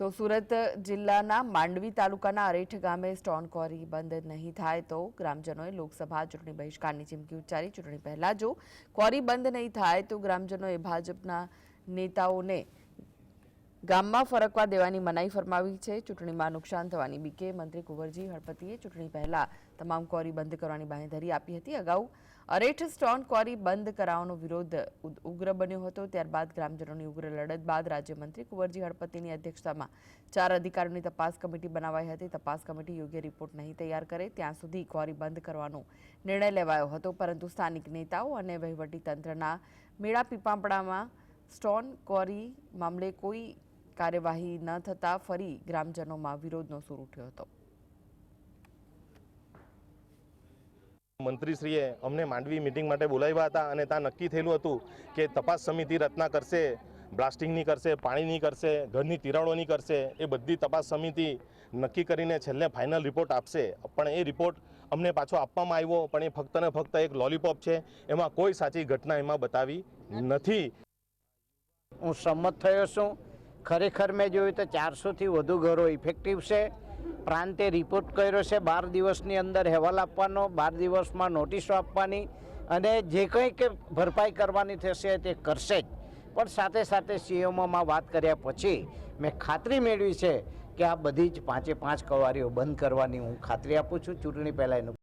તો સુરત જિલ્લાના માંડવી તાલુકાના અરેઠ ગામે સ્ટોન ક્વોરી બંધ નહીં થાય તો ગ્રામજનોએ લોકસભા ચૂંટણી બહિષ્કારની ચીમકી ઉચ્ચારી. ચૂંટણી પહેલા જો ક્વોરી બંધ નહીં થાય તો ગ્રામજનોએ ભાજપના નેતાઓને ગામમાં ફરકવા દેવાની મનાઈ ફરમાવી છે. ચૂંટણીમાં નુકસાન થવાની બીકે મંત્રી કુંવરજી હળપતિએ ચૂંટણી પહેલા તમામ ક્વોરી બંધ કરવાની બાંહેધરી આપી હતી. અગાઉ અરેઠ સ્ટોન ક્વારી બંધ કરાવવાનો વિરોધ ઉગ્ર બન્યો હતો. ત્યારબાદ ગ્રામજનોની ઉગ્ર લડત બાદ રાજ્યમંત્રી કુંવરજી હળપતિની અધ્યક્ષતામાં ચાર અધિકારીઓની તપાસ કમિટી બનાવાઈ હતી. તપાસ કમિટી યોગ્ય રિપોર્ટ નહીં તૈયાર કરે ત્યાં સુધી ક્વોરી બંધ કરવાનો નિર્ણય લેવાયો હતો. પરંતુ સ્થાનિક નેતાઓ અને વહીવટી તંત્રના મેળા પીપાંપડામાં સ્ટોન ક્વોરી મામલે કોઈ કાર્યવાહી ન થતાં ફરી ગ્રામજનોમાં વિરોધનો સૂર ઉઠ્યો હતો. મંત્રીશ્રીએ અમને માંડવી મિટિંગ માટે બોલાવ્યા હતા અને ત્યાં નક્કી થયેલું હતું કે તપાસ સમિતિ રચના કરશે બ્લાસ્ટિંગની કરશે, પાણીની કરશે, ઘરની તિરાડોની કરશે, એ બધી તપાસ સમિતિ નક્કી કરીને છેલ્લે ફાઇનલ રિપોર્ટ આપશે. પણ એ રિપોર્ટ અમને પાછો આપવામાં આવ્યો, પણ એ ફક્ત ને ફક્ત એક લોલીપોપ છે, એમાં કોઈ સાચી ઘટના એમાં બતાવી નથી. હું સંમત થયો છું. ખરેખર મેં જોયું તો ચારસોથી વધુ ઘરો ઇફેક્ટિવ છે. પ્રાંતે રિપોર્ટ કર્યો છે, બાર દિવસની અંદર અહેવાલ આપવાનો, બાર દિવસમાં નોટિસો આપવાની અને જે કંઈ કે ભરપાઈ કરવાની થશે તે કરશે જ. પણ સાથે સાથે સીએમઓમાં વાત કર્યા પછી મેં ખાતરી મેળવી છે કે આ બધી જ પાંચે પાંચ કવારીઓ બંધ કરવાની હું ખાતરી આપું છું. ચૂંટણી પહેલાં એનું